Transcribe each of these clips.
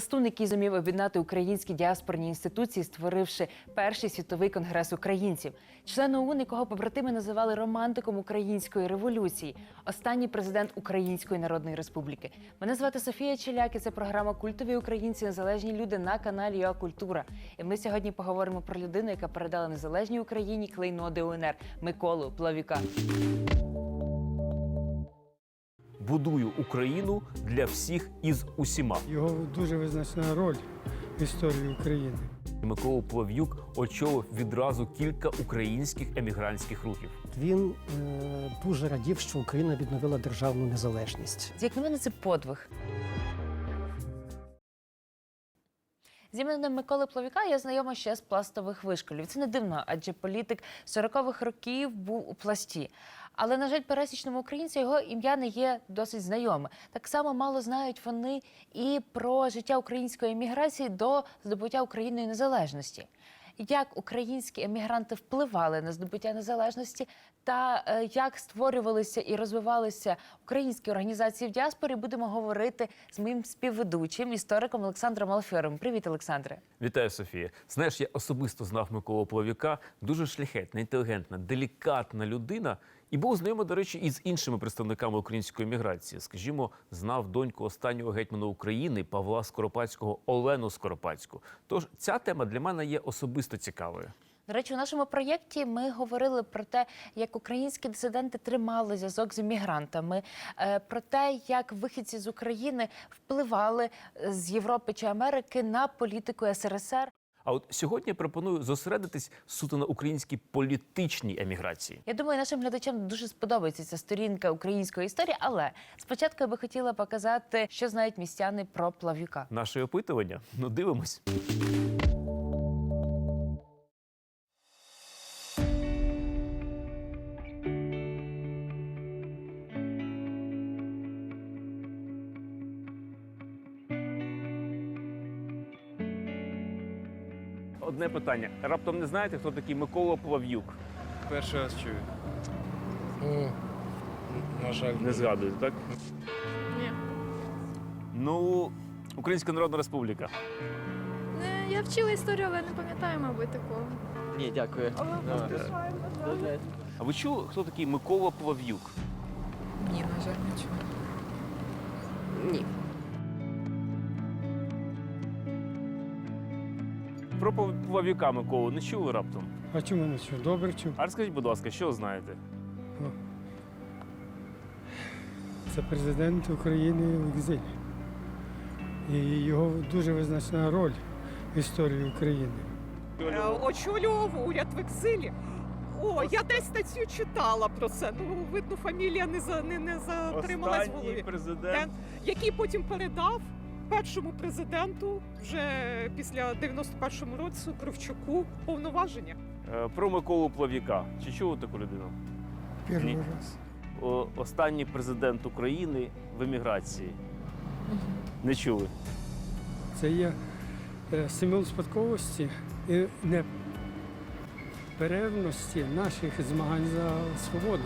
пластун, який зумів об'єднати українські діаспорні інституції, створивши перший світовий конгрес українців, член ОУН, якого побратими називали романтиком української революції, останній президент Української Народної Республіки. Мене звати Софія Челяк, і це програма Культові українці незалежні люди на каналі ЮА Культура. І ми сьогодні поговоримо про людину, яка передала незалежній Україні клейноди УНР Миколу Плавіка. Будую Україну для всіх із усіма. Його дуже визначна роль в історії України. Микола Плав'юк очолив відразу кілька українських емігрантських рухів. Він е, дуже радів, що Україна відновила державну незалежність. Як на мене, це подвиг. З іменем Миколи Плавіка я знайома ще з пластових вишколів. Це не дивно, адже політик 40-х років був у пласті. Але, на жаль, пересічному українцю його ім'я не є досить знайоме. Так само мало знають вони і про життя української еміграції до здобуття Україною незалежності. Як українські емігранти впливали на здобуття незалежності, та е, як створювалися і розвивалися українські організації в діаспорі, будемо говорити з моїм співведучим, істориком Олександром Алфьором. Привіт, Олександре. Вітаю, Софія. Знаєш, я особисто знав Миколу Плавіка. Дуже шляхетна, інтелігентна, делікатна людина. І був знайомий, до речі, і з іншими представниками української міграції. Скажімо, знав доньку останнього гетьмана України Павла Скоропадського Олену Скоропадську. Тож ця тема для мене є особисто цікавою. До речі, у нашому проєкті ми говорили про те, як українські дисиденти тримали зв'язок з іммігрантами, е, про те, як вихідці з України впливали е, з Європи чи Америки на політику СРСР. А от сьогодні пропоную зосередитись суто на українській політичній еміграції. Я думаю, нашим глядачам дуже сподобається ця сторінка української історії. Але спочатку я би хотіла показати, що знають містяни про плав'юка. Наше опитування? Ну, дивимось. Одне питання. Раптом не знаєте, хто такий Микола Плав'юк? Перший раз чую. На жаль, Не згадуєте, так? Ні. Ну, Українська Народна Республіка. Не, я вчила історію, але не пам'ятаю, мабуть, такого. Ні, дякую. А ви чули, хто такий Микола Плав'юк? Ні, на жаль, не чула. Ні. Про Плав'юка Миколу не чули раптом? А чому не чув? Добре чув. А розкажіть, будь ласка, що знаєте? Це президент України в екзилі. І його дуже визначна роль в історії України. Е, очолював уряд в екзилі. О, я десь статтю читала про це. Ну, видно, фамілія не за не, не затрималась в голові. президент. Який потім передав першому президенту вже після 91-му році Кравчуку повноваження. Е, Про Миколу Плав'юка. Чи чули таку людину? Перший Ні. раз. О, останній президент України в еміграції. Не чули. Це є е, символ спадковості і неперервності наших змагань за свободу.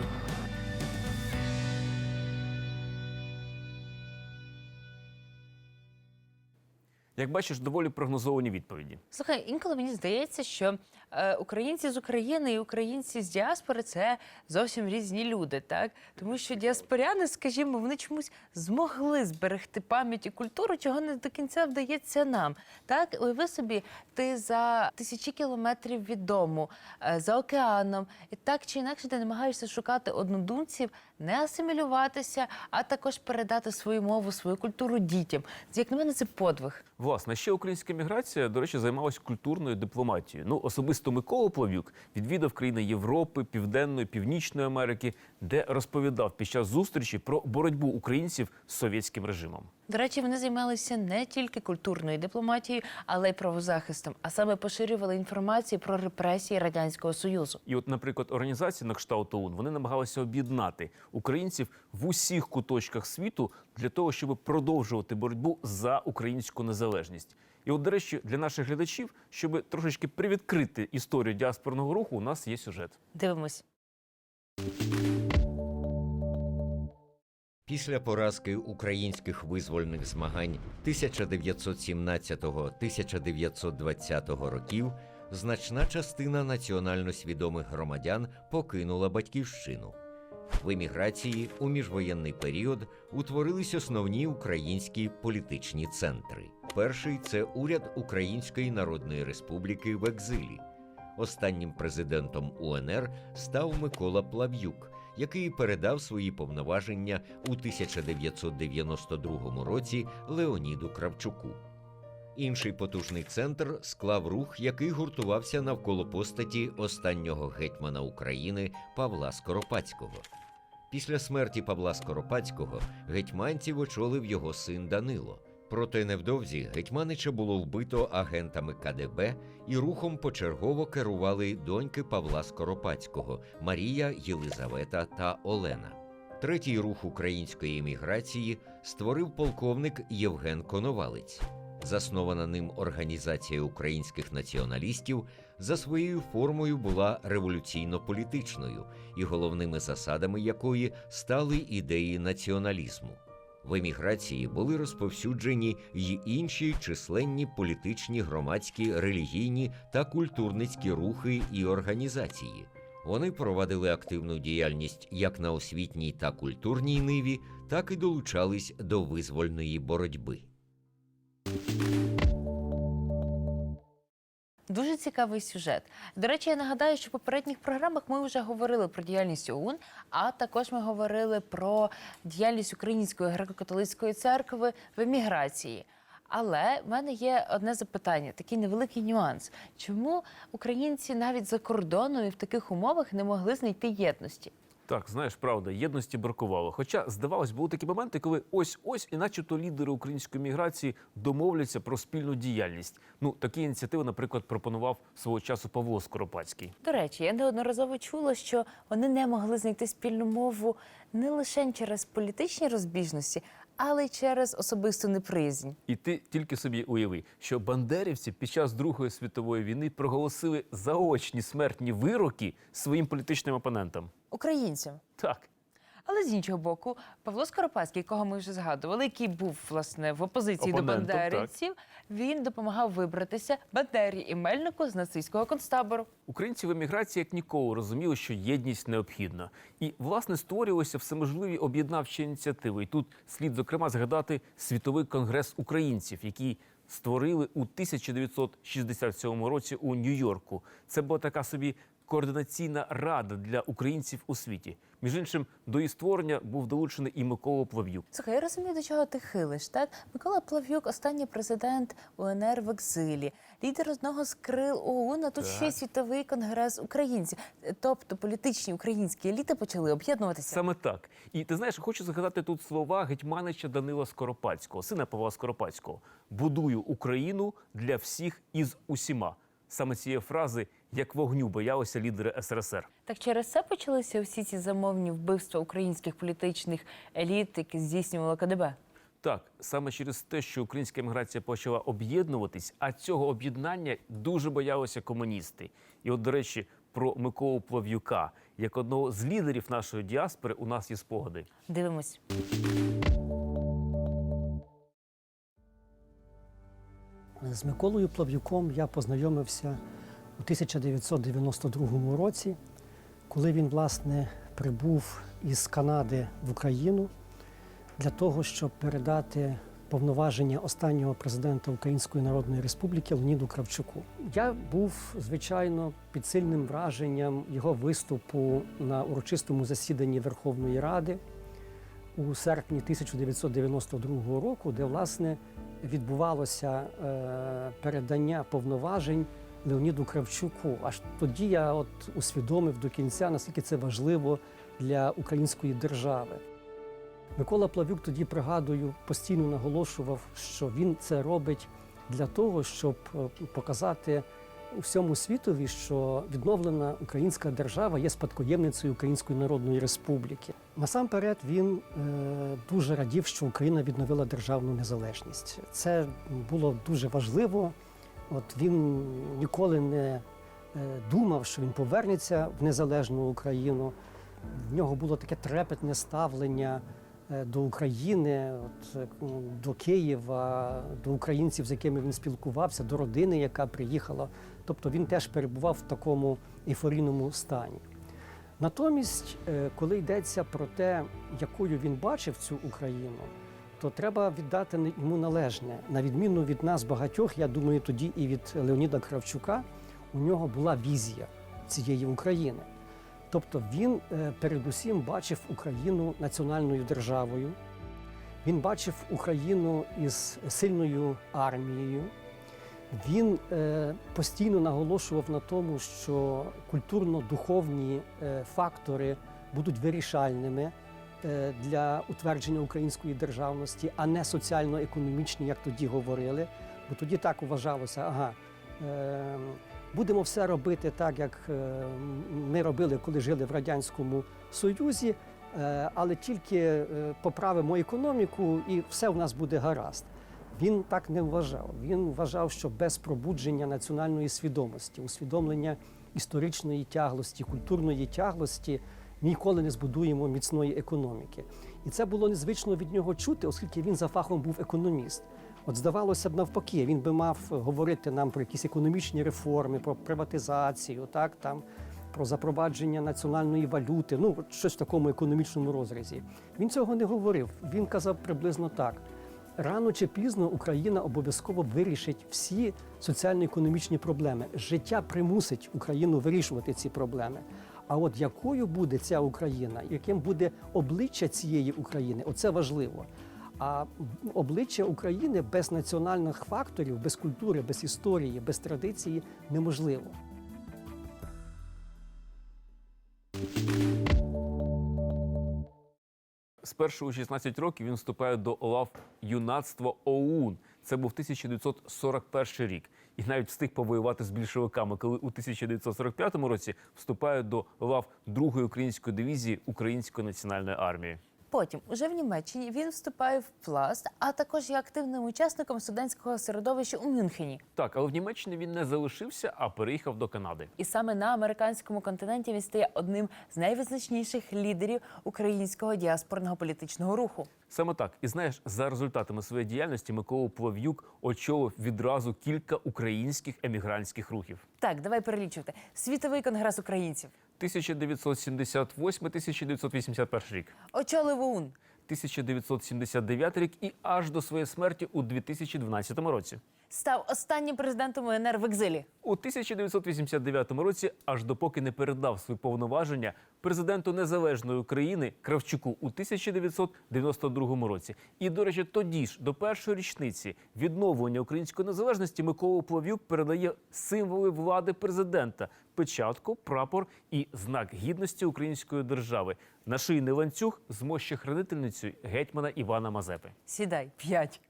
Як бачиш, доволі прогнозовані відповіді. Слухай, інколи мені здається, що е, українці з України і українці з діаспори це зовсім різні люди, так тому що діаспоряни, скажімо, вони чомусь змогли зберегти пам'ять і культуру, чого не до кінця вдається нам. Так, уяви собі, ти за тисячі кілометрів від дому, е, за океаном, і так чи інакше ти намагаєшся шукати однодумців, не асимілюватися, а також передати свою мову, свою культуру дітям. Як на мене, це подвиг. Власне, ще українська міграція, до речі, займалась культурною дипломатією. Ну, особисто Микола Плав'юк відвідав країни Європи, Південної, Північної Америки, де розповідав під час зустрічі про боротьбу українців з совєтським режимом. До речі, вони займалися не тільки культурною дипломатією, але й правозахистом, а саме поширювали інформацію про репресії радянського союзу. І, от, наприклад, організації на кшталт ОУН вони намагалися об'єднати українців в усіх куточках світу для того, щоб продовжувати боротьбу за українську незалежність. І, от, до речі, для наших глядачів, щоб трошечки привідкрити історію діаспорного руху, у нас є сюжет. Дивимось. Після поразки українських визвольних змагань 1917-1920 років значна частина національно свідомих громадян покинула батьківщину. В еміграції у міжвоєнний період утворились основні українські політичні центри. Перший це уряд Української Народної Республіки в екзилі. Останнім президентом УНР став Микола Плав'юк, який передав свої повноваження у 1992 році Леоніду Кравчуку. Інший потужний центр склав рух, який гуртувався навколо постаті останнього гетьмана України Павла Скоропадського. Після смерті Павла Скоропадського гетьманців очолив його син Данило. Проте невдовзі гетьманича було вбито агентами КДБ і рухом почергово керували доньки Павла Скоропадського Марія, Єлизавета та Олена. Третій рух української еміграції створив полковник Євген Коновалець. Заснована ним організація українських націоналістів за своєю формою була революційно-політичною, і головними засадами якої стали ідеї націоналізму. В еміграції були розповсюджені й інші численні політичні, громадські, релігійні та культурницькі рухи і організації. Вони провадили активну діяльність як на освітній та культурній ниві, так і долучались до визвольної боротьби. Дуже цікавий сюжет. До речі, я нагадаю, що в попередніх програмах ми вже говорили про діяльність ОУН, а також ми говорили про діяльність Української греко-католицької церкви в еміграції. Але в мене є одне запитання, такий невеликий нюанс. Чому українці навіть за кордоном і в таких умовах не могли знайти єдності? Так, знаєш, правда, єдності бракувало. Хоча, здавалось, були такі моменти, коли ось-ось, і начебто лідери української міграції домовляться про спільну діяльність. Ну, такі ініціативи, наприклад, пропонував свого часу Павло Скоропадський. До речі, я неодноразово чула, що вони не могли знайти спільну мову не лише через політичні розбіжності, але й через особисту неприязнь. І ти тільки собі уяви, що бандерівці під час Другої світової війни проголосили заочні смертні вироки своїм політичним опонентам. Українцям. Так. Але з іншого боку, Павло Скоропадський, якого ми вже згадували, який був власне в опозиції Опонентом, до бандерівців, він допомагав вибратися Бандері і Мельнику з нацистського концтабору. Українці в еміграції як ніколи розуміли, що єдність необхідна. І, власне, створювалися всеможливі об'єднавчі ініціативи. І тут слід, зокрема, згадати Світовий конгрес українців, який створили у 1967 році у Нью-Йорку. Це була така собі координаційна рада для українців у світі. Між іншим, до її створення був долучений і Микола Плав'юк. Слухай, я розумію, до чого ти хилиш. Так, Микола Плав'юк, останній президент УНР в екзилі, лідер одного з крил ОУН, а тут ще світовий конгрес українців. Тобто політичні українські еліти почали об'єднуватися. Саме так. І ти знаєш, хочу згадати тут слова гетьманича Данила Скоропадського, сина Павла Скоропадського. Будую Україну для всіх і з усіма. Саме цієї фрази, як вогню боялися лідери СРСР. Так через це почалися всі ці замовні вбивства українських політичних еліт, які здійснювала КДБ. Так, саме через те, що українська еміграція почала об'єднуватись, а цього об'єднання дуже боялися комуністи. І, от, до речі, про Миколу Плав'юка, як одного з лідерів нашої діаспори, у нас є спогади. Дивимось. З Миколою Плав'юком я познайомився у 1992 році, коли він, власне, прибув із Канади в Україну для того, щоб передати повноваження останнього президента Української Народної Республіки Леоніду Кравчуку. Я був, звичайно, під сильним враженням його виступу на урочистому засіданні Верховної Ради у серпні 1992 року, де власне відбувалося е, передання повноважень Леоніду Кравчуку. Аж тоді я от усвідомив до кінця, наскільки це важливо для української держави. Микола Плавюк тоді пригадую, постійно наголошував, що він це робить для того, щоб е, показати всьому світові, що відновлена українська держава є спадкоємницею Української Народної Республіки. Насамперед він е, дуже радів, що Україна відновила державну незалежність. Це було дуже важливо. От він ніколи не е, думав, що він повернеться в незалежну Україну. В нього було таке трепетне ставлення до України, от, е, до Києва, до українців, з якими він спілкувався, до родини, яка приїхала. Тобто він теж перебував в такому ейфорійному стані. Натомість, е, коли йдеться про те, якою він бачив цю Україну, то треба віддати йому належне. На відміну від нас багатьох, я думаю, тоді і від Леоніда Кравчука, у нього була візія цієї України. Тобто він е, передусім бачив Україну національною державою, він бачив Україну із сильною армією. Він е, постійно наголошував на тому, що культурно-духовні е, фактори будуть вирішальними для утвердження української державності, а не соціально-економічні, як тоді говорили. Бо тоді так вважалося, ага, е, будемо все робити так, як е, ми робили, коли жили в Радянському Союзі, е, але тільки е, поправимо економіку і все в нас буде гаразд. Він так не вважав. Він вважав, що без пробудження національної свідомості, усвідомлення історичної тяглості, культурної тяглості ніколи не збудуємо міцної економіки. І це було незвично від нього чути, оскільки він за фахом був економіст. От здавалося б, навпаки, він би мав говорити нам про якісь економічні реформи, про приватизацію, так там про запровадження національної валюти, ну щось в такому економічному розрізі. Він цього не говорив. Він казав приблизно так: рано чи пізно Україна обов'язково вирішить всі соціально-економічні проблеми. Життя примусить Україну вирішувати ці проблеми. А от якою буде ця Україна, яким буде обличчя цієї України, оце важливо. А обличчя України без національних факторів, без культури, без історії, без традиції неможливо. Спершу у 16 років він вступає до лав юнацтва ОУН. Це був 1941 рік. І навіть встиг повоювати з більшовиками, коли у 1945 році вступає до лав другої української дивізії Української національної армії. Потім, уже в Німеччині, він вступає в пласт, а також є активним учасником студентського середовища у Мюнхені. Так, але в Німеччині він не залишився, а переїхав до Канади. І саме на американському континенті він стає одним з найвизначніших лідерів українського діаспорного політичного руху. Саме так, і знаєш, за результатами своєї діяльності Микола Плав'юк очолив відразу кілька українських емігрантських рухів. Так, давай перелічувати. Світовий конгрес українців, 1978-1981 рік, очолив ОУН, 1979 рік і аж до своєї смерті у 2012 році. став останнім президентом УНР в екзилі. У 1989 році, аж допоки не передав свої повноваження президенту незалежної України Кравчуку у 1992 році. І, до речі, тоді ж до першої річниці відновлення української незалежності Микола Плав'юк передає символи влади президента, печатку, прапор і знак гідності української держави. Нашийний ланцюг з мощохранительницею гетьмана Івана Мазепи. Сідай, п'ять.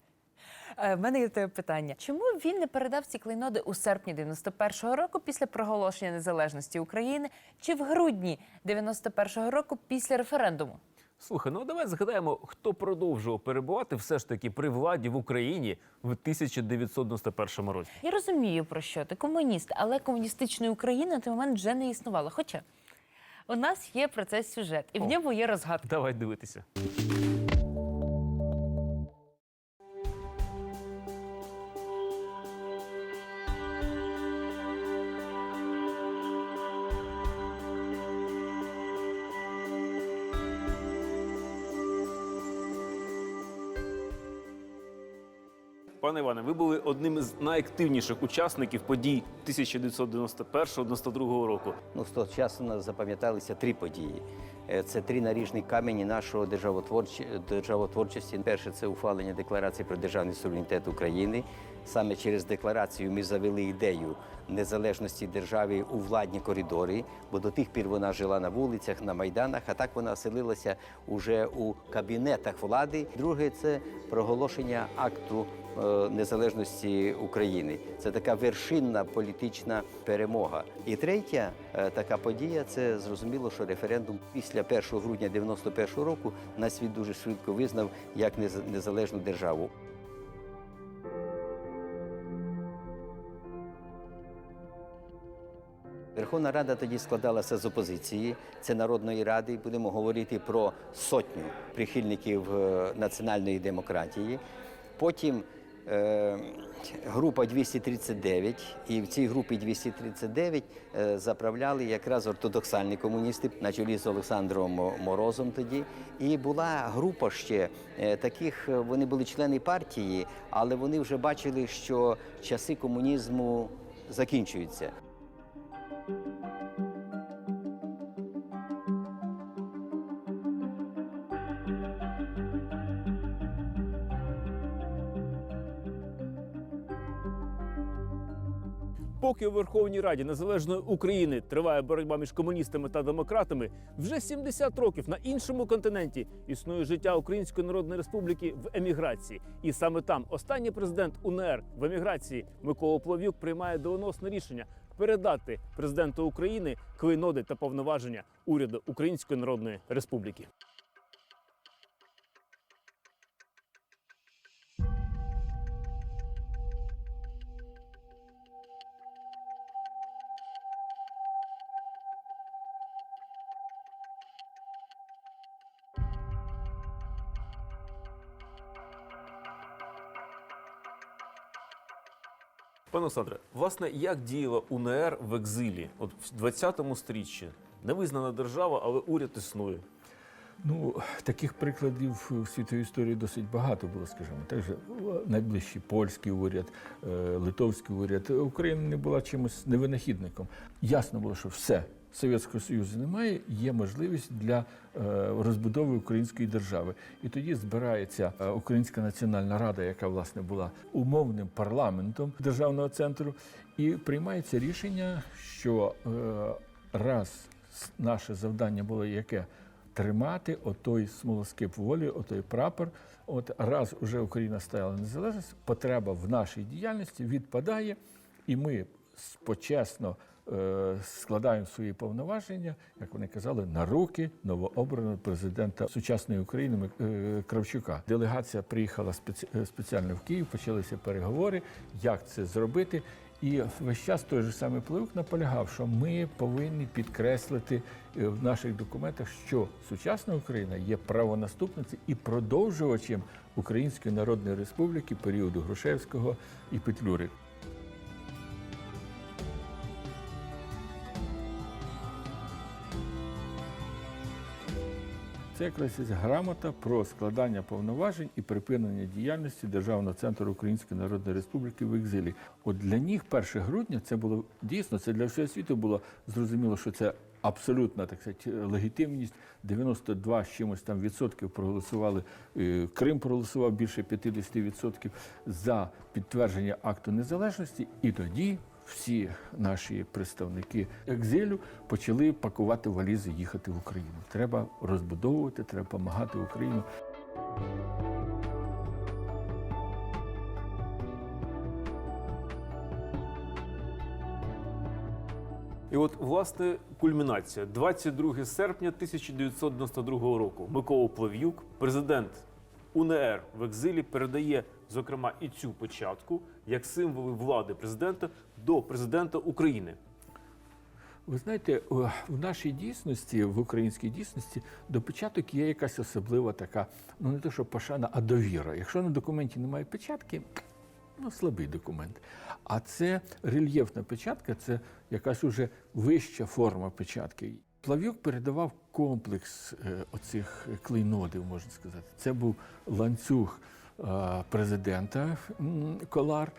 Е, В мене є тебе питання. Чому він не передав ці клейноди у серпні 91-го року після проголошення незалежності України чи в грудні 91-го року після референдуму? Слухай, ну давай згадаємо, хто продовжував перебувати все ж таки при владі в Україні в 1991 році. Я розумію про що ти комуніст, але комуністичної України на той момент вже не існувало. Хоча у нас є про це сюжет, і в О. ньому є розгадка. Давай дивитися. Пане Іване, ви були одним з найактивніших учасників подій 1991-92 року. Ну, з того часу нас запам'яталися три події. Е, Це три наріжні камені нашого державотворчості. Перше це ухвалення декларації про державний суверенітет України. Саме через декларацію ми завели ідею незалежності держави у владні коридори, бо до тих пір вона жила на вулицях, на майданах, а так вона оселилася уже у кабінетах влади. Друге це проголошення акту е, незалежності України. Це така вершинна політична перемога. І третя е, така подія це зрозуміло, що референдум після 1 грудня 91 року нас світ дуже швидко визнав як нез- незалежну державу. Верховна Рада тоді складалася з опозиції, це Народної Ради. і Будемо говорити про сотню прихильників е, національної демократії. Потім е, група 239, і в цій групі 239 е, заправляли якраз ортодоксальні комуністи на чолі з Олександром Морозом тоді. І була група ще е, таких, е, вони були члени партії, але вони вже бачили, що часи комунізму закінчуються. Поки у Верховній Раді Незалежної України триває боротьба між комуністами та демократами, вже 70 років на іншому континенті існує життя Української Народної Республіки в еміграції. І саме там останній президент УНР в еміграції Микола Плов'юк приймає доленосне рішення передати президенту України клейноди та повноваження уряду Української Народної Республіки. Пане Олександре, власне, як діяла УНР в екзилі? От в 20-му стріччі невизнана держава, але уряд існує. Ну, таких прикладів в світовій історії досить багато було, скажімо. Також найближчий польський уряд, е, литовський уряд. Україна не була чимось невинахідником. Ясно було, що все. Совєтського Союзу немає, є можливість для е, розбудови української держави. І тоді збирається е, Українська національна рада, яка власне була умовним парламентом державного центру, і приймається рішення, що е, раз наше завдання було яке тримати отой смолоскип волі, отой прапор. От раз уже Україна стала незалежність, потреба в нашій діяльності відпадає, і ми с- почесно е, складаємо свої повноваження, як вони казали, на руки новообраного президента сучасної України е, Кравчука. Делегація приїхала е, спеціально в Київ, почалися переговори, як це зробити. І весь час той же самий Плевук наполягав, що ми повинні підкреслити е, в наших документах, що сучасна Україна є правонаступницею і продовжувачем Української Народної Республіки періоду Грушевського і Петлюри. Це якраз грамота про складання повноважень і припинення діяльності Державного центру Української Народної Республіки в екзилі. От для них 1 грудня це було дійсно, це для всього світу було зрозуміло, що це абсолютна так сказати, легітимність. 92 з чимось там відсотків проголосували. е, Крим проголосував більше 50 відсотків за підтвердження акту незалежності. І тоді всі наші представники екзилю почали пакувати валізи, їхати в Україну. Треба розбудовувати, треба допомагати Україну. І от, власне, кульмінація 22 серпня 1992 року. Микола Плев'юк, президент УНР в екзилі, передає, зокрема, і цю початку як символи влади президента до президента України. Ви знаєте, в нашій дійсності, в українській дійсності, до печаток є якась особлива така, ну не те, що пошана, а довіра. Якщо на документі немає печатки, ну слабий документ. А це рельєфна печатка, це якась уже вища форма печатки. Плав'юк передавав комплекс е, оцих клейнодів, можна сказати. Це був ланцюг е, президента Колар,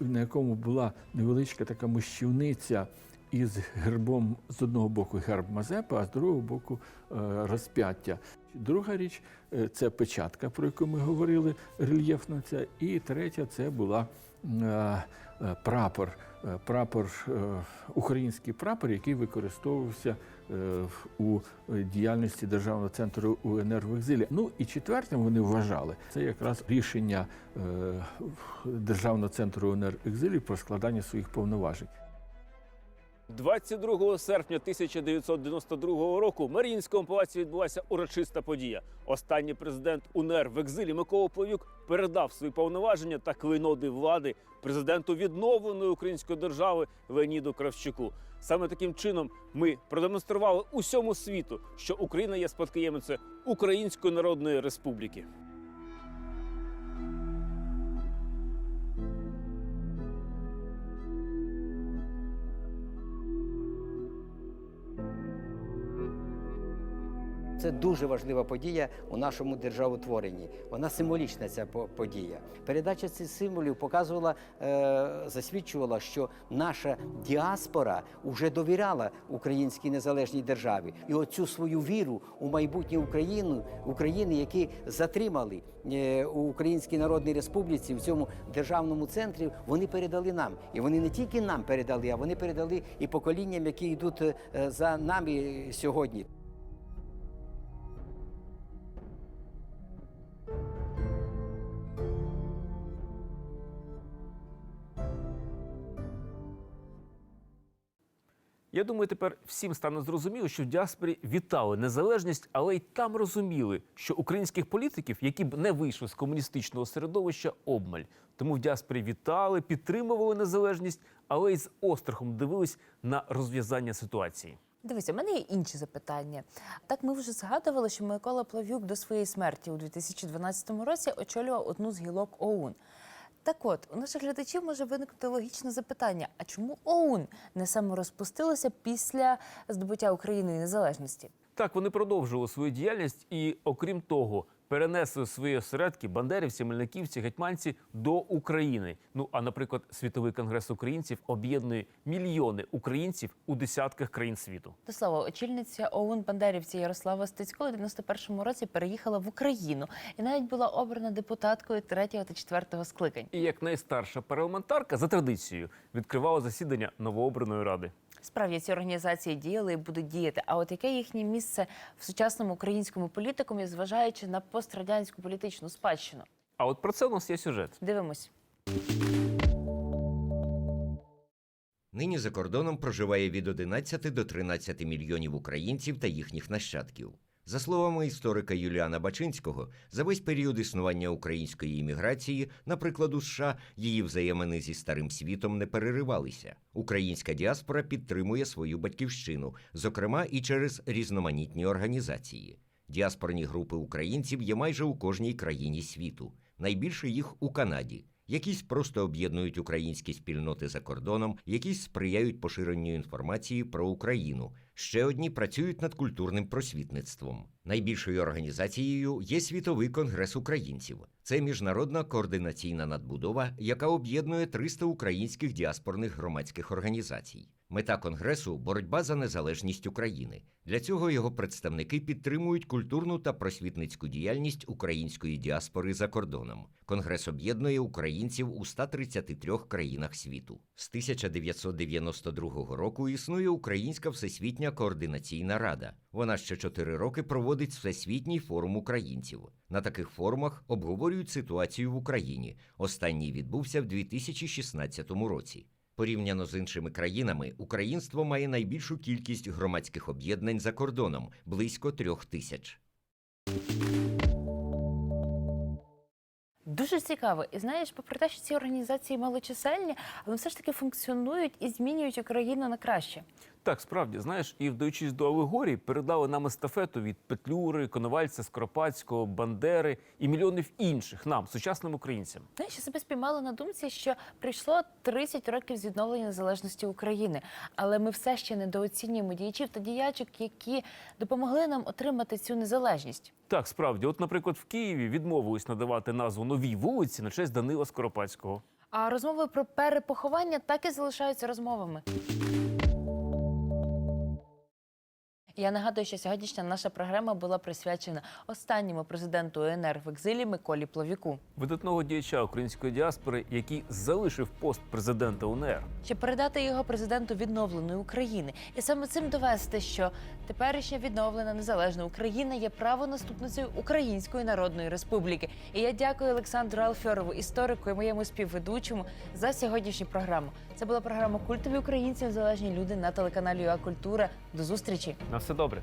на якому була невеличка така мощівниця із гербом з одного боку герб Мазепи, а з другого боку е, розп'яття. Друга річ е, це печатка, про яку ми говорили, рельєфна ця. І третя це була е, е, прапор, е, прапор, е, український прапор, який використовувався е, у е, діяльності Державного центру УНР в екзилі. Ну і четвертим вони вважали це якраз рішення е, Державного центру УНР в екзилі про складання своїх повноважень. 22 серпня 1992 року в Маріїнському палаці відбулася урочиста подія. Останній президент УНР в екзилі Микола Плавюк передав свої повноваження та клейноди влади президенту відновленої української держави Леоніду Кравчуку. Саме таким чином ми продемонстрували усьому світу, що Україна є спадкоємицею Української Народної Республіки. Це дуже важлива подія у нашому державотворенні. Вона символічна ця по- подія. Передача цих символів показувала, е, засвідчувала, що наша діаспора вже довіряла українській незалежній державі. І оцю свою віру у майбутнє Україну, України, які затримали е, у Українській Народній Республіці в цьому державному центрі, вони передали нам. І вони не тільки нам передали, а вони передали і поколінням, які йдуть е, за нами сьогодні. Я думаю, тепер всім стане зрозуміло, що в діаспорі вітали незалежність, але й там розуміли, що українських політиків, які б не вийшли з комуністичного середовища, обмаль. Тому в діаспорі вітали, підтримували незалежність, але й з острахом дивились на розв'язання ситуації. Дивіться, у мене є інші запитання. Так, ми вже згадували, що Микола Плав'юк до своєї смерті у 2012 році очолював одну з гілок ОУН. Так от, у наших глядачів може виникнути логічне запитання: а чому ОУН не саморозпустилося після здобуття Україною незалежності? Так, вони продовжували свою діяльність і, окрім того, перенесли свої осередки бандерівці, мельниківці, гетьманці до України. Ну а, наприклад, світовий конгрес українців об'єднує мільйони українців у десятках країн світу. До слова, очільниця ОУН Бандерівці Ярослава Стецько у 91-му році переїхала в Україну і навіть була обрана депутаткою третього та четвертого скликань. І як найстарша парламентарка за традицією відкривала засідання новообраної ради. Справді ці організації діяли і будуть діяти. А от яке їхнє місце в сучасному українському політикумі, зважаючи на пострадянську політичну спадщину? А от про це у нас є сюжет. Дивимось. Нині за кордоном проживає від 11 до 13 мільйонів українців та їхніх нащадків. За словами історика Юліана Бачинського, за весь період існування української імміграції, наприклад, у США, її взаємини зі старим світом не переривалися. Українська діаспора підтримує свою батьківщину, зокрема і через різноманітні організації. Діаспорні групи українців є майже у кожній країні світу. Найбільше їх у Канаді. Якісь просто об'єднують українські спільноти за кордоном, якісь сприяють поширенню інформації про Україну. Ще одні працюють над культурним просвітництвом. Найбільшою організацією є Світовий конгрес українців. Це міжнародна координаційна надбудова, яка об'єднує 300 українських діаспорних громадських організацій. Мета конгресу боротьба за незалежність України. Для цього його представники підтримують культурну та просвітницьку діяльність української діаспори за кордоном. Конгрес об'єднує українців у 133 країнах світу. З 1992 року існує Українська Всесвітня координаційна рада. Вона ще чотири роки проводить Всесвітній форум українців. На таких форумах обговорюють ситуацію в Україні. Останній відбувся в 2016 році. Порівняно з іншими країнами, українство має найбільшу кількість громадських об'єднань за кордоном близько трьох тисяч. Дуже цікаво. І знаєш, попри те, що ці організації малочисельні, але все ж таки функціонують і змінюють Україну на краще. Так, справді, знаєш, і вдаючись до алегорії, передали нам естафету від Петлюри, Коновальця, Скоропадського, Бандери і мільйонів інших нам, сучасним українцям. Знаєш, я себе спіймала на думці, що прийшло 30 років з відновлення незалежності України, але ми все ще недооцінюємо діячів та діячок, які допомогли нам отримати цю незалежність. Так, справді, от, наприклад, в Києві відмовились надавати назву новій вулиці на честь Данила Скоропадського. А розмови про перепоховання так і залишаються розмовами. Я нагадую, що сьогоднішня наша програма була присвячена останньому президенту УНР в екзилі Миколі Плавіку. Видатного діяча української діаспори, який залишив пост президента УНР. щоб передати його президенту відновленої України, і саме цим довести, що теперішня відновлена незалежна Україна є правонаступницею Української Народної Республіки. І я дякую Олександру Алфьорову, історику і моєму співведучому за сьогоднішню програму. Це була програма Культові українці незалежні люди на телеканалі ЮА Культура. До зустрічі все добре.